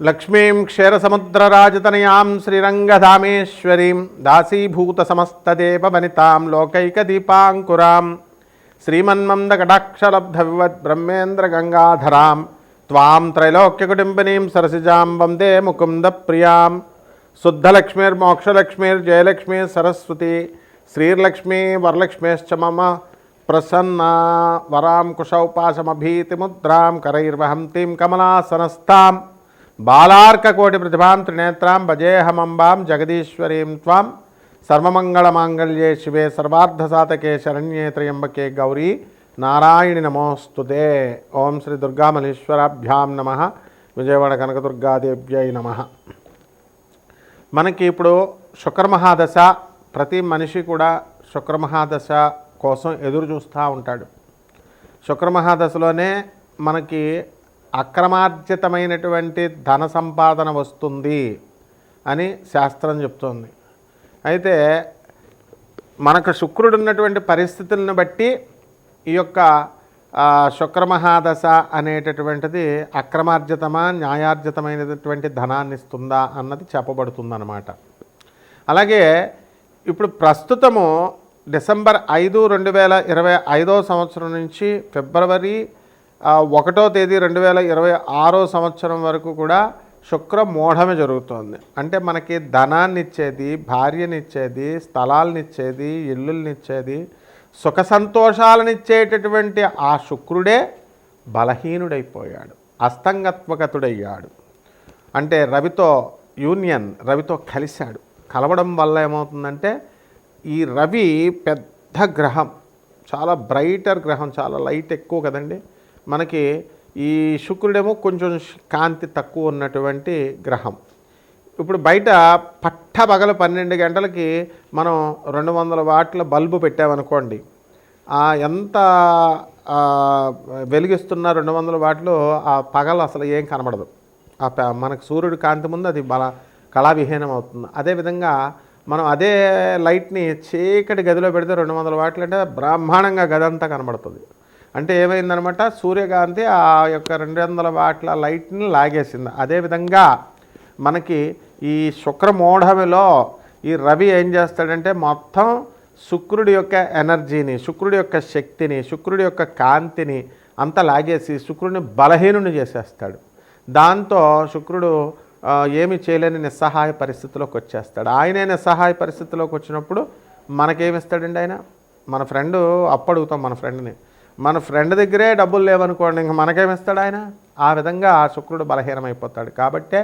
లక్ష్మీం క్షీరసముద్రరాజతనయాం శ్రీరంగధామేశ్వరీం దాసీభూతసమస్తదేవనితాం లోకైకదీపాంకురాం శ్రీమన్మందకటాక్షలబ్ధవివద్బ్రహ్మేంద్రగంగాధరాం త్వాం త్రైలోక్యకుటుంబినీం సరసిజాం వందే ముకుందప్రియాం శుద్ధలక్ష్మీర్మోక్షలక్ష్మీర్జయలక్ష్మీ సరస్వతి శ్రీర్లక్ష్మీ వరలక్ష్మీశ్చ మమ ప్రసన్న వరాం కుశౌపాసమభీతిముద్రాం కరైర్వహంతీం కమలాసనస్థాం బాలార్కకోటి ప్రతిభాం త్రినేత్రాం భజేహమంబాం జగదీశ్వరీం త్వాం సర్వమంగళమాంగళ్యే శివే సర్వార్ధసాతకే శరణ్యే త్రయంబకే గౌరీ నారాయణి నమోస్తుతే. ఓం శ్రీ దుర్గామలీశ్వరాభ్యాం నమ. విజయవాడ కనకదుర్గాదేవ్యై నమ. మనకి ఇప్పుడు శుక్రమహాదశ ప్రతి మనిషి కూడా శుక్రమహాదశ కోసం ఎదురు చూస్తూ ఉంటాడు. శుక్రమహాదశలోనే మనకి అక్రమార్జితమైనటువంటి ధన సంపాదన వస్తుంది అని శాస్త్రం చెప్తోంది. అయితే మనకు శుక్రుడు ఉన్నటువంటి పరిస్థితులను బట్టి ఈ యొక్క శుక్రమహాదశ అనేటటువంటిది అక్రమార్జితమా న్యాయార్జితమైనటువంటి ధనాన్ని ఇస్తుందా అన్నది చెప్పబడుతుందన్నమాట. అలాగే ఇప్పుడు ప్రస్తుతము డిసెంబర్ ఐదు రెండు వేల ఇరవై ఐదో సంవత్సరం నుంచి ఫిబ్రవరి ఒకటో తేదీ రెండు వేల ఇరవై ఆరో సంవత్సరం వరకు కూడా శుక్ర మూఢమే జరుగుతోంది. అంటే మనకి ధనాన్ని ఇచ్చేది భార్యనిచ్చేది స్థలాలనిచ్చేది ఇల్లుల్నిచ్చేది సుఖ సంతోషాలనిచ్చేటటువంటి ఆ శుక్రుడే బలహీనుడైపోయాడు అస్తంగత్వగతుడయ్యాడు. అంటే రవితో యూనియన్ రవితో కలిశాడు. కలవడం వల్ల ఏమవుతుందంటే ఈ రవి పెద్ద గ్రహం చాలా బ్రైటర్ గ్రహం చాలా లైట్ ఎక్కువ కదండి. మనకి ఈ శుక్రుడేమో కొంచెం కాంతి తక్కువ ఉన్నటువంటి గ్రహం. ఇప్పుడు బయట పట్ట పగల పన్నెండు గంటలకి మనం రెండు వందల వాట్ల బల్బు పెట్టామనుకోండి ఎంత వెలిగిస్తున్న రెండు వందల వాట్లు ఆ పగలు అసలు ఏం కనబడదు. ఆ ప- మనకు సూర్యుడు కాంతి ముందు అది బల కళావిహీనం అవుతుంది. అదేవిధంగా మనం అదే లైట్ని చీకటి గదిలో పెడితే రెండు వందల వాట్లు అంటే బ్రహ్మాండంగా గదంతా కనబడుతుంది. అంటే ఏమైందనమాట? సూర్యకాంతి ఆ యొక్క రెండు వందల వాట్ల లైట్ని లాగేసింది. అదేవిధంగా మనకి ఈ శుక్రమూఢమిలో ఈ రవి ఏం చేస్తాడంటే మొత్తం శుక్రుడి యొక్క ఎనర్జీని శుక్రుడి యొక్క శక్తిని శుక్రుడి యొక్క కాంతిని అంతా లాగేసి శుక్రుడిని బలహీనుని చేసేస్తాడు. దాంతో శుక్రుడు ఏమి చేయలేని నిస్సహాయ పరిస్థితిలోకి వచ్చేస్తాడు. ఆయనే నిస్సహాయ పరిస్థితిలోకి వచ్చినప్పుడు మనకేమిస్తాడండి ఆయన? మన ఫ్రెండ్ అప్పడుగుతాం మన ఫ్రెండ్ని. మన ఫ్రెండ్ దగ్గరే డబ్బులు లేవనుకోండి ఇంక మనకేమిస్తాడు ఆయన? ఆ విధంగా ఆ శుక్రుడు బలహీనమైపోతాడు. కాబట్టే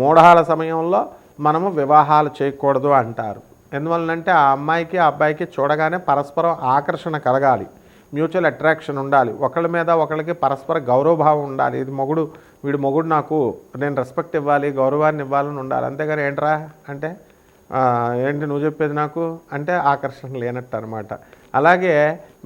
మూఢాల సమయంలో మనము వివాహాలు చేయకూడదు అంటారు. ఎందువలనంటే ఆ అమ్మాయికి ఆ అబ్బాయికి చూడగానే పరస్పరం ఆకర్షణ కలగాలి. మ్యూచువల్ అట్రాక్షన్ ఉండాలి. ఒకళ్ళ మీద ఒకళ్ళకి పరస్పర గౌరవభావం ఉండాలి. ఇది మొగుడు వీడు మొగుడు నాకు నేను రెస్పెక్ట్ ఇవ్వాలి గౌరవాన్ని ఇవ్వాలని ఉండాలి. అంతేగాని ఏంట్రా అంటే ఏంటి నువ్వు చెప్పేది నాకు? అంటే ఆకర్షణ లేనట్టు అనమాట అలాగే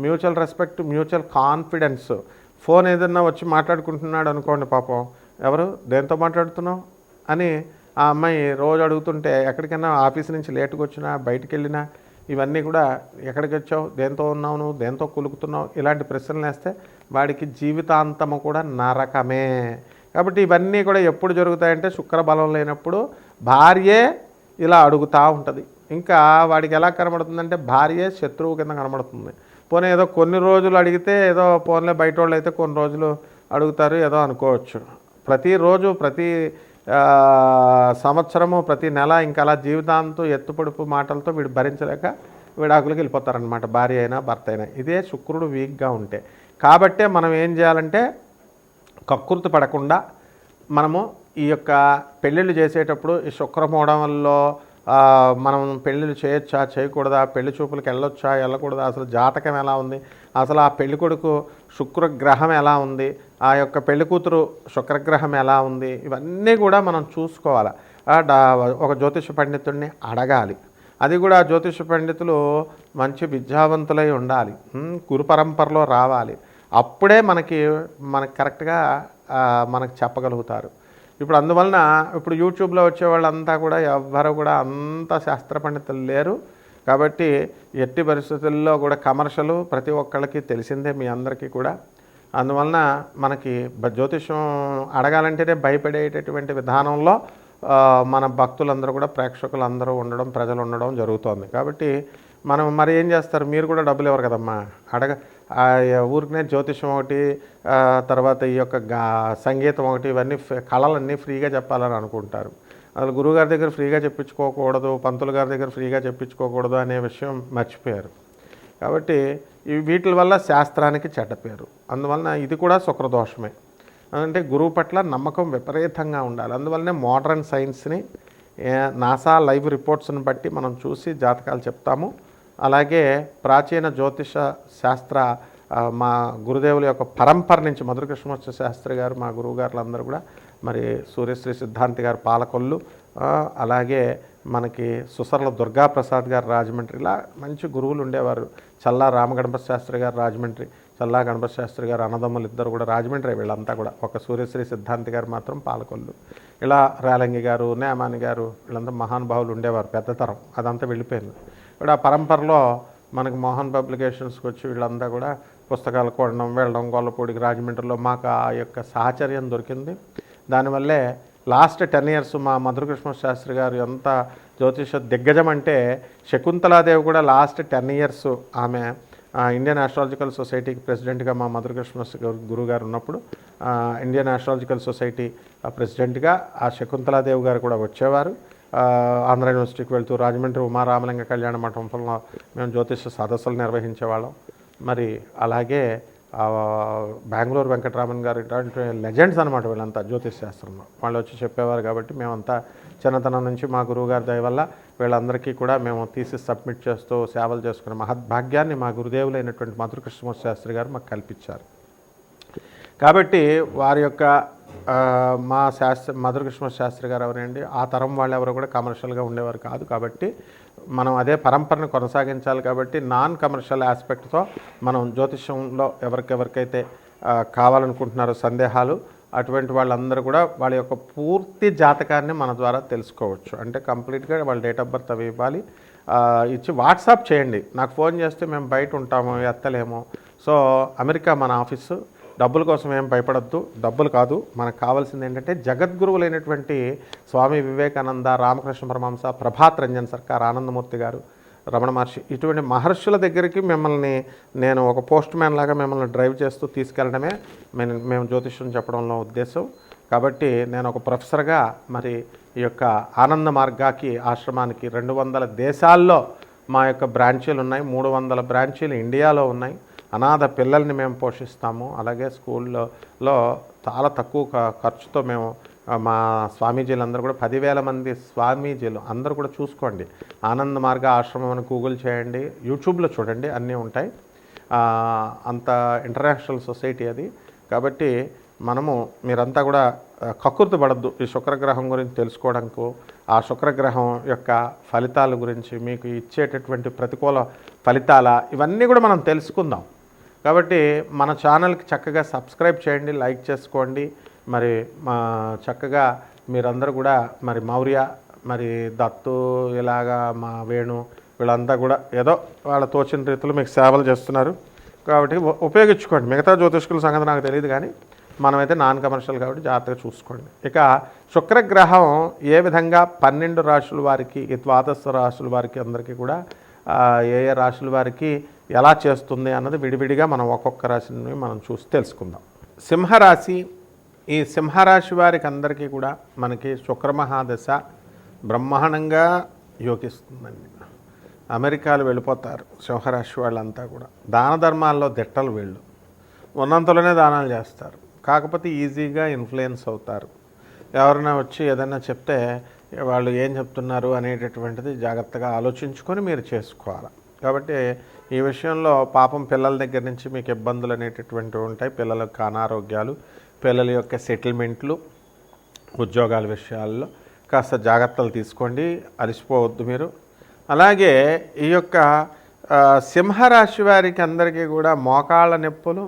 mutual respect mutual confidence. Phone ఏదన్నా వచ్చి మాట్లాడుకుంటున్నాడు అనుకోండి పాపం. ఎవరు? దేంతో మాట్లాడుతున్నావు? అని ఆ అమ్మాయి రోజు అడుగుతుంటే ఎక్కడికైనా ఆఫీస్ నుంచి లేటుగా వచ్చినా బయటికి వెళ్ళినా ఇవన్నీ కూడా ఎక్కడికి వచ్చావు? దేంతో ఉన్నావు నువ్వు? దేంతో కులుకుతున్నావు? ఇలాంటి ప్రశ్నలు వేస్తే వాడికి జీవితాంతము కూడా నరకమే. కాబట్టి ఇవన్నీ కూడా ఎప్పుడు జరుగుతాయంటే శుక్ర బలం లేనప్పుడు భార్యే ఇలా అడుగుతూ ఉంటుంది. ఇంకా వాడికి ఎలా కనబడుతుందంటే భార్యే శత్రువు కింద కనబడుతుంది. పోనీ ఏదో కొన్ని రోజులు అడిగితే ఏదో పోన్లే బయట వాళ్ళు అయితే కొన్ని రోజులు అడుగుతారు ఏదో అనుకోవచ్చు. ప్రతిరోజు ప్రతి సంవత్సరము ప్రతి నెల ఇంకా అలా జీవితాంతం ఎత్తుపొడుపు మాటలతో వీడు భరించలేక విడాకులకు వెళ్ళిపోతారనమాట భార్య అయినా భర్త అయినా. ఇదే శుక్రుడు వీక్గా ఉంటే. కాబట్టే మనం ఏం చేయాలంటే కక్కుర్తి పడకుండా మనము ఈ యొక్క పెళ్ళిళ్ళు చేసేటప్పుడు ఈ శుక్రమూఢంలో మనం పెళ్ళిళ్ళు చేయొచ్చా చేయకూడదా పెళ్ళి చూపులకు వెళ్ళొచ్చా వెళ్ళకూడదా అసలు జాతకం ఎలా ఉంది అసలు ఆ పెళ్ళి కొడుకు శుక్రగ్రహం ఎలా ఉంది ఆ యొక్క పెళ్ళి కూతురు శుక్రగ్రహం ఎలా ఉంది ఇవన్నీ కూడా మనం చూసుకోవాలి. ఒక జ్యోతిష పండితుడిని అడగాలి. అది కూడా జ్యోతిష పండితులు మంచి విద్యావంతులై ఉండాలి. గురు పరంపరలో రావాలి. అప్పుడే మనకి మనకి కరెక్ట్గా మనకు చెప్పగలుగుతారు. ఇప్పుడు అందువలన ఇప్పుడు యూట్యూబ్లో వచ్చే వాళ్ళంతా కూడా ఎవ్వరు కూడా అంత శాస్త్ర పండితులు లేరు. కాబట్టి ఎట్టి పరిస్థితుల్లో కూడా కమర్షియల్ ప్రతి ఒక్కళ్ళకి తెలిసిందే మీ అందరికీ కూడా. అందువలన మనకి జ్యోతిషం అడగాలంటేనే భయపడేటటువంటి విధానంలో మన భక్తులందరూ కూడా ప్రేక్షకులందరూ ఉండడం ప్రజలు ఉండడం జరుగుతోంది. కాబట్టి మనం మరి ఏం చేస్తారు? మీరు కూడా డబ్బులు ఇవ్వరు కదమ్మా. అడగ ఊరికనే జ్యోతిషం ఒకటి తర్వాత ఈ యొక్క గా సంగీతం ఒకటి ఇవన్నీ కళలన్నీ ఫ్రీగా చెప్పాలని అనుకుంటారు. అసలు గురువుగారి దగ్గర ఫ్రీగా చెప్పించుకోకూడదు పంతులు గారి దగ్గర ఫ్రీగా చెప్పించుకోకూడదు అనే విషయం మర్చిపోయారు. కాబట్టి వీటి వల్ల శాస్త్రానికి చెడ్డ పేరు. అందువలన ఇది కూడా శుక్రదోషమే. అంటే గురువు పట్ల నమ్మకం విపరీతంగా ఉండాలి. అందువల్లనే మోడర్న్ సైన్స్ని నాసా లైవ్ రిపోర్ట్స్ని బట్టి మనం చూసి జాతకాలు చెప్తాము. అలాగే ప్రాచీన జ్యోతిష శాస్త్ర మా గురుదేవుల యొక్క పరంపర నుంచి మధురకృష్ణమూర్తి శాస్త్రి గారు మా గురువు అందరూ కూడా మరి సూర్యశ్రీ సిద్ధాంతి గారు పాలకొల్లు అలాగే మనకి సుసర్ల దుర్గాప్రసాద్ గారు రాజమండ్రి ఇలా మంచి గురువులు ఉండేవారు. చల్లా రామగణపతి శాస్త్రి గారు రాజమండ్రి చల్లా గణపతి శాస్త్రి గారు అన్నదమ్ములు ఇద్దరు కూడా రాజమండ్రి వీళ్ళంతా కూడా ఒక సూర్యశ్రీ సిద్ధాంతి గారు మాత్రం పాలకొల్లు. ఇలా రేలంగి గారు నేమాని గారు వీళ్ళంతా మహానుభావులు ఉండేవారు పెద్ద తరం అదంతా వెళ్ళిపోయింది. ఇప్పుడు ఆ పరంపరలో మనకు మోహన్ పబ్లికేషన్స్కి వచ్చి వీళ్ళంతా కూడా పుస్తకాలు కొనడం వెళ్ళడం గొల్లపూడికి రాజమండ్రిలో మాకు ఆ యొక్క సాహచర్యం దొరికింది. దానివల్లే లాస్ట్ టెన్ ఇయర్స్ మా మధురకృష్ణ శాస్త్రి గారు ఎంత జ్యోతిష దిగ్గజం అంటే శకుంతలాదేవి కూడా లాస్ట్ టెన్ ఇయర్స్ ఆమె ఇండియన్ ఆస్ట్రాలజికల్ సొసైటీకి ప్రెసిడెంట్గా మా మధురకృష్ణ గురువు గారు ఉన్నప్పుడు ఇండియన్ ఆస్ట్రాలజికల్ సొసైటీ ఆ, ప్రెసిడెంట్గా ఆ శకుంతలాదేవి గారు కూడా వచ్చేవారు. ఆంధ్ర యూనివర్సిటీకి వెళ్తూ రాజమండ్రి ఉమారామలింగ కళ్యాణ మండపంలో మేము జ్యోతిష సదస్సులు నిర్వహించేవాళ్ళం. మరి అలాగే బెంగళూరు వెంకటరామన్ గారు ఇట్లాంటి లెజెండ్స్ అనమాట వీళ్ళంతా జ్యోతిష్ శాస్త్రంలో. వాళ్ళు వచ్చి చెప్పేవారు కాబట్టి మేమంతా చిన్నతనం నుంచి మా గురువు గారి దయ వల్ల వీళ్ళందరికీ కూడా మేము తీసి సబ్మిట్ చేస్తూ సేవలు చేసుకునే మహద్భాగ్యాన్ని మా గురుదేవులైనటువంటి మధుర కృష్ణమూర్తి శాస్త్రి గారు మాకు కల్పించారు. కాబట్టి వారి యొక్క మా శాస్త్ర మధురకృష్ణ శాస్త్రి గారు ఎవరండి? ఆ తరం వాళ్ళు ఎవరు కూడా కమర్షియల్గా ఉండేవారు కాదు కాబట్టి మనం అదే పరంపరను కొనసాగించాలి కాబట్టి నాన్ కమర్షియల్ ఆస్పెక్ట్తో మనం జ్యోతిష్యంలో ఎవరికెవరికైతే కావాలనుకుంటున్నారో సందేహాలు అటువంటి వాళ్ళందరూ కూడా వాళ్ళ యొక్క పూర్తి జాతకాన్ని మన ద్వారా తెలుసుకోవచ్చు. అంటే కంప్లీట్గా వాళ్ళ డేట్ ఆఫ్ బర్త్ అవి ఇవ్వాలి. ఇచ్చి వాట్సాప్ చేయండి. నాకు ఫోన్ చేస్తే మేము బయట ఉంటాము ఎత్తలేము. సో అమెరికా మన ఆఫీసు. డబ్బుల కోసం ఏం భయపడద్దు. డబ్బులు కాదు. మనకు కావాల్సింది ఏంటంటే జగద్గురువులైనటువంటి స్వామి వివేకానంద రామకృష్ణ పరమహంస ప్రభాత్ రంజన్ సర్కార్ ఆనందమూర్తి గారు రమణ మహర్షి ఇటువంటి మహర్షుల దగ్గరికి మిమ్మల్ని నేను ఒక పోస్ట్ మ్యాన్ లాగా మిమ్మల్ని డ్రైవ్ చేస్తూ తీసుకెళ్ళడమే మేము మేము జ్యోతిష్యం చెప్పడంలో ఉద్దేశం. కాబట్టి నేను ఒక ప్రొఫెసర్గా మరి ఈ యొక్క ఆనంద మార్గాకి ఆశ్రమానికి రెండు వందల దేశాల్లో మా యొక్క బ్రాంచీలు ఉన్నాయి. మూడు వందల బ్రాంచీలు ఇండియాలో ఉన్నాయి. అనాథ పిల్లల్ని మేము పోషిస్తాము. అలాగే స్కూల్లో చాలా తక్కువ ఖ- ఖర్చుతో మేము మా మా స్వామీజీలందరూ కూడా పదివేల మంది స్వామీజీలు అందరూ కూడా చూసుకోండి. ఆనంద మార్గ ఆశ్రమం అని గూగుల్ చేయండి యూట్యూబ్లో చూడండి. అన్నీ ఉంటాయి. అంత ఇంటర్నేషనల్ సొసైటీ అది. కాబట్టి మనము మీరంతా కూడా కకృతి పడద్దు. ఈ శుక్రగ్రహం గురించి తెలుసుకోవడానికి ఆ శుక్రగ్రహం యొక్క ఫలితాల గురించి మీకు ఇచ్చేటటువంటి ప్రతికూల ఫలితాల ఇవన్నీ కూడా మనం తెలుసుకుందాం. కాబట్టి మన ఛానల్కి చక్కగా సబ్స్క్రైబ్ చేయండి లైక్ చేసుకోండి. మరి మా చక్కగా మీరందరూ కూడా మరి మౌర్య మరి దత్తు ఇలాగా మా వేణు వీళ్ళంతా కూడా ఏదో వాళ్ళ తోచిన రీతిలో మీకు సేవలు చేస్తున్నారు. కాబట్టి ఉపయోగించుకోండి. మిగతా జ్యోతిష్కుల సంగతి నాకు తెలియదు కానీ మనమైతే నాన్ కమర్షియల్ కాబట్టి జాగ్రత్తగా చూసుకోండి. ఇక శుక్రగ్రహం ఏ విధంగా పన్నెండు రాశుల వారికి ద్వాదశ రాశుల వారికి అందరికీ కూడా ఏ ఏ రాశుల వారికి ఎలా చేస్తుంది అన్నది విడివిడిగా మనం ఒక్కొక్క రాశిని మనం చూసి తెలుసుకుందాం. సింహరాశి ఈ సింహరాశి వారికి అందరికీ కూడా మనకి శుక్రమహాదశ బ్రహ్మాండంగా యోగిస్తుందండి. అమెరికాలు వెళ్ళిపోతారు సింహరాశి వాళ్ళంతా కూడా. దాన ధర్మాల్లో దిట్టలు వీళ్ళు. ఉన్నంతలోనే దానాలు చేస్తారు. కాకపోతే ఈజీగా ఇన్ఫ్లుయెన్స్ అవుతారు. ఎవరైనా వచ్చి ఏదైనా చెప్తే వాళ్ళు ఏం చెప్తున్నారు అనేటటువంటిది జాగ్రత్తగా ఆలోచించుకొని మీరు చేసుకోవాలి. కాబట్టి ఈ విషయంలో పాపం పిల్లల దగ్గర నుంచి మీకు ఇబ్బందులు అనేటటువంటివి ఉంటాయి. పిల్లలకు అనారోగ్యాలు పిల్లల యొక్క సెటిల్మెంట్లు ఉద్యోగాల విషయాల్లో కాస్త జాగ్రత్తలు తీసుకోండి. అలసిపోవద్దు మీరు. అలాగే ఈ యొక్క సింహరాశి వారికి అందరికీ కూడా మోకాళ్ళ నొప్పులు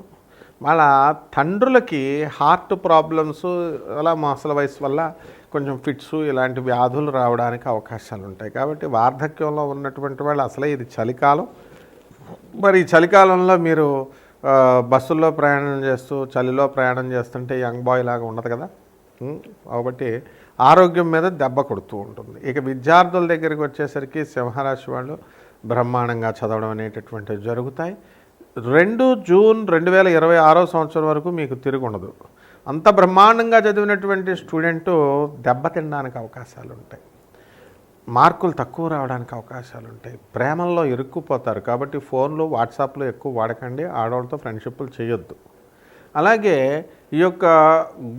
వాళ్ళ తండ్రులకి హార్ట్ ప్రాబ్లమ్స్ అలా మాసల వయసు వల్ల కొంచెం ఫిట్స్ ఇలాంటి వ్యాధులు రావడానికి అవకాశాలు ఉంటాయి. కాబట్టి వార్ధక్యంలో ఉన్నటువంటి వాళ్ళు అసలే ఇది చలికాలం. మరి ఈ చలికాలంలో మీరు బస్సుల్లో ప్రయాణం చేస్తూ చలిలో ప్రయాణం చేస్తుంటే యంగ్ బాయ్ లాగా ఉండదు కదా? కాబట్టి ఆరోగ్యం మీద దెబ్బ కొడుతూ ఉంటుంది. ఇక విద్యార్థుల దగ్గరికి వచ్చేసరికి సింహరాశి వాళ్ళు బ్రహ్మాండంగా చదవడం అనేటటువంటివి జరుగుతాయి. రెండు జూన్ రెండు వేల ఇరవై ఆరో సంవత్సరం వరకు మీకు తిరిగి ఉండదు అంత బ్రహ్మాండంగా చదివినటువంటి స్టూడెంటు దెబ్బతినడానికి అవకాశాలు ఉంటాయి మార్కులు తక్కువ రావడానికి అవకాశాలు ఉంటాయి ప్రేమల్లో ఇరుక్కుపోతారు. కాబట్టి ఫోన్లు వాట్సాప్లో ఎక్కువ వాడకండి. ఆడవాళ్ళతో ఫ్రెండ్షిప్లు చేయొద్దు. అలాగే ఈ యొక్క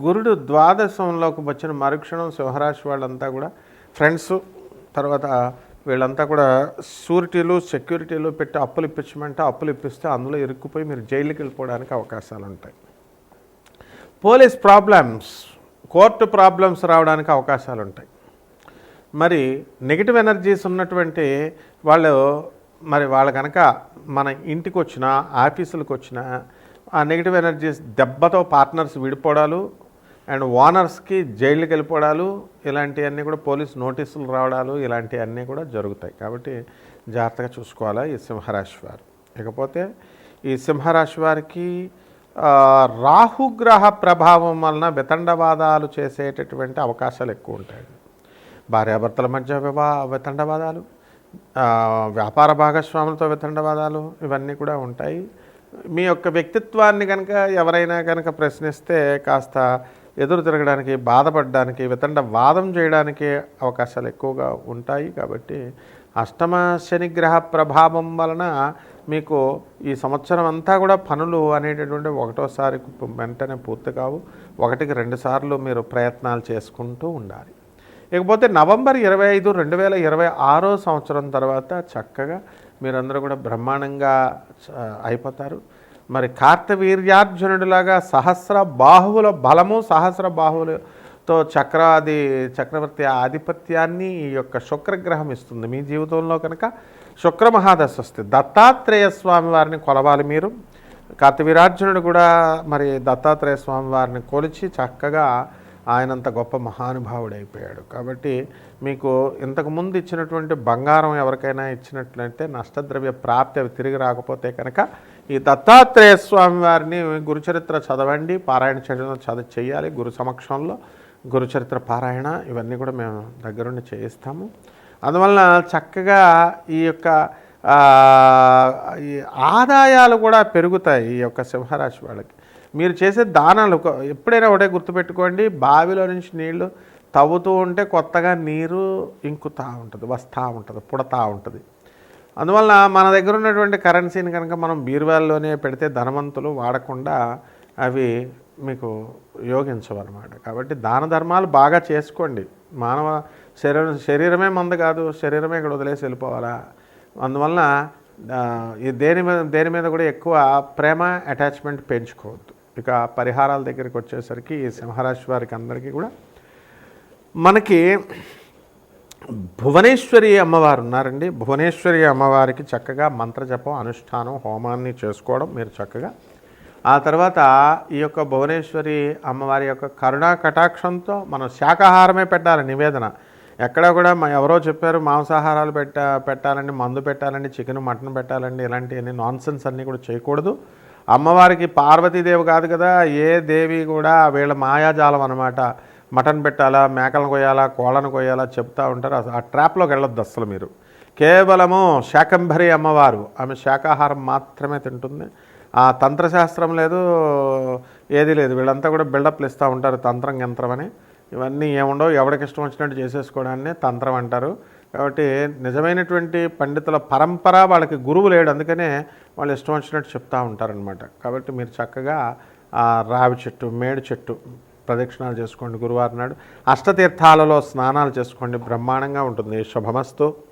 గురుడు ద్వాదశంలోకి వచ్చిన మరుక్షణం సింహరాశి వాళ్ళంతా కూడా ఫ్రెండ్స్ తర్వాత వీళ్ళంతా కూడా షూరిటీలు సెక్యూరిటీలు పెట్టి అప్పులు ఇప్పించమంటే అప్పులు ఇప్పిస్తే అందులో ఇరుక్కుపోయి మీరు జైలుకి వెళ్ళిపోవడానికి అవకాశాలు ఉంటాయి పోలీస్ ప్రాబ్లమ్స్ కోర్టు ప్రాబ్లమ్స్ రావడానికి అవకాశాలు ఉంటాయి మరి నెగిటివ్ ఎనర్జీస్ ఉన్నటువంటి వాళ్ళు మరి వాళ్ళ కనుక మన ఇంటికి వచ్చిన ఆఫీసులకు వచ్చిన ఆ నెగిటివ్ ఎనర్జీస్ దెబ్బతో పార్ట్నర్స్ విడిపోవడాలు అండ్ ఓనర్స్కి జైలుకి వెళ్ళిపోవడాలు ఇలాంటివన్నీ కూడా పోలీస్ నోటీసులు రావడాలు ఇలాంటివన్నీ కూడా జరుగుతాయి. కాబట్టి జాగ్రత్తగా చూసుకోవాలా ఈ సింహరాశి వారు. ఇకపోతే ఈ సింహరాశి వారికి రాహుగ్రహ ప్రభావం వలన వితండవాదాలు చేసేటటువంటి అవకాశాలు ఎక్కువ ఉంటాయి. భార్యాభర్తల మధ్య వివా వితండవాదాలు వ్యాపార భాగస్వాములతో వితండవాదాలు ఇవన్నీ కూడా ఉంటాయి. మీ యొక్క వ్యక్తిత్వాన్ని కనుక ఎవరైనా కనుక ప్రశ్నిస్తే కాస్త ఎదురు తిరగడానికి బాధపడడానికి వితండ వాదం చేయడానికి అవకాశాలు ఎక్కువగా ఉంటాయి. కాబట్టి అష్టమ శనిగ్రహ ప్రభావం వలన మీకు ఈ సంవత్సరం అంతా కూడా పనులు అనేటటువంటి ఒకటోసారి వెంటనే పూర్తి కావు. ఒకటికి రెండు సార్లు మీరు ప్రయత్నాలు చేసుకుంటూ ఉండాలి. ఇకపోతే నవంబర్ ఇరవై ఐదు రెండు వేల ఇరవై ఆరో సంవత్సరం తర్వాత చక్కగా మీరందరూ కూడా బ్రహ్మాండంగా అయిపోతారు. మరి కార్తవీర్యార్జునుడిలాగా సహస్ర బాహువుల బలము సహస్ర సో చక్రాది చక్రవర్తి ఆధిపత్యాన్ని ఈ యొక్క శుక్రగ్రహం ఇస్తుంది. మీ జీవితంలో కనుక శుక్ర మహాదశ వస్తే దత్తాత్రేయ స్వామి వారిని కొలవాలి మీరు. కార్తవీరార్జునుడు కూడా మరి దత్తాత్రేయ స్వామి వారిని కొలిచి చక్కగా ఆయనంత గొప్ప మహానుభావుడైపోయాడు. కాబట్టి మీకు ఇంతకుముందు ఇచ్చినటువంటి బంగారం ఎవరికైనా ఇచ్చినట్లయితే నష్టద్రవ్య ప్రాప్తి అవి తిరిగి రాకపోతే కనుక ఈ దత్తాత్రేయ స్వామి వారిని గురుచరిత్ర చదవండి పారాయణ చేయడం చదవ చేయాలి. గురు సమక్షంలో గురుచరిత్ర పారాయణ ఇవన్నీ కూడా మేము దగ్గరుండి చేయిస్తాము. అందువలన చక్కగా ఈ యొక్క ఈ ఆదాయాలు కూడా పెరుగుతాయి ఈ యొక్క సింహరాశి వాళ్ళకి. మీరు చేసే దానాలు ఎప్పుడైనా ఒకటే గుర్తుపెట్టుకోండి బావిలో నుంచి నీళ్ళు తవ్వుతూ ఉంటే కొత్తగా నీరు ఇంకుతూ ఉంటుంది వస్తూ ఉంటుంది పుడతా ఉంటుంది. అందువల్ల మన దగ్గర ఉన్నటువంటి కరెన్సీని కనుక మనం బీరువాల్లోనే పెడితే ధనవంతులు వాడకుండా అవి మీకు యోగించవన్నమాట. కాబట్టి దాన ధర్మాలు బాగా చేసుకోండి. మానవ శరీరం శరీరమే మంద కాదు శరీరమే ఇక్కడ వదిలేసి వెళ్ళిపోవాలా? అందువలన ఈ దేని మీద దేని మీద కూడా ఎక్కువ ప్రేమ అటాచ్మెంట్ పెంచుకోవద్దు. ఇక పరిహారాల దగ్గరికి వచ్చేసరికి ఈ సింహరాశి వారికి అందరికీ కూడా మనకి భువనేశ్వరి అమ్మవారు ఉన్నారండి. భువనేశ్వరి అమ్మవారికి చక్కగా మంత్రజపం అనుష్ఠానం హోమాన్ని చేసుకోవడం మీరు చక్కగా ఆ తర్వాత ఈ యొక్క భువనేశ్వరి అమ్మవారి యొక్క కరుణా కటాక్షంతో మనం శాకాహారమే పెట్టాలి నివేదన. ఎక్కడ కూడా మా ఎవరో చెప్పారు మాంసాహారాలు పెట్ట పెట్టాలండి మందు పెట్టాలండి చికెన్ మటన్ పెట్టాలండి ఇలాంటివన్నీ నాన్సెన్స్ అన్నీ కూడా చేయకూడదు. అమ్మవారికి పార్వతీదేవి కాదు కదా ఏ దేవి కూడా వీళ్ళ మాయాజాలం అనమాట మటన్ పెట్టాలా మేకలను కొయ్యాలా కోళ్ళను కొయ్యాలా చెప్తూ ఉంటారు. అసలు ఆ ట్రాప్లోకి వెళ్ళొద్దు అస్సలు మీరు. కేవలము శాకంభరి అమ్మవారు ఆమె శాకాహారం మాత్రమే తింటుంది. ఆ తంత్రశాస్త్రం లేదు ఏది లేదు. వీళ్ళంతా కూడా బిల్డప్లు ఇస్తూ ఉంటారు తంత్రం యంత్రం అని. ఇవన్నీ ఏముండవు. ఎవరికి ఇష్టం వచ్చినట్టు చేసేసుకోవడాన్ని తంత్రం అంటారు. కాబట్టి నిజమైనటువంటి పండితుల పరంపర వాళ్ళకి గురువు లేడు. అందుకనే వాళ్ళు ఇష్టం వచ్చినట్టు చెప్తూ ఉంటారనమాట కాబట్టి మీరు చక్కగా ఆ రావి చెట్టు మేడు చెట్టు ప్రదక్షిణాలు చేసుకోండి గురువారం నాడు. అష్టతీర్థాలలో స్నానాలు చేసుకోండి. బ్రహ్మాండంగా ఉంటుంది. శుభమస్తు.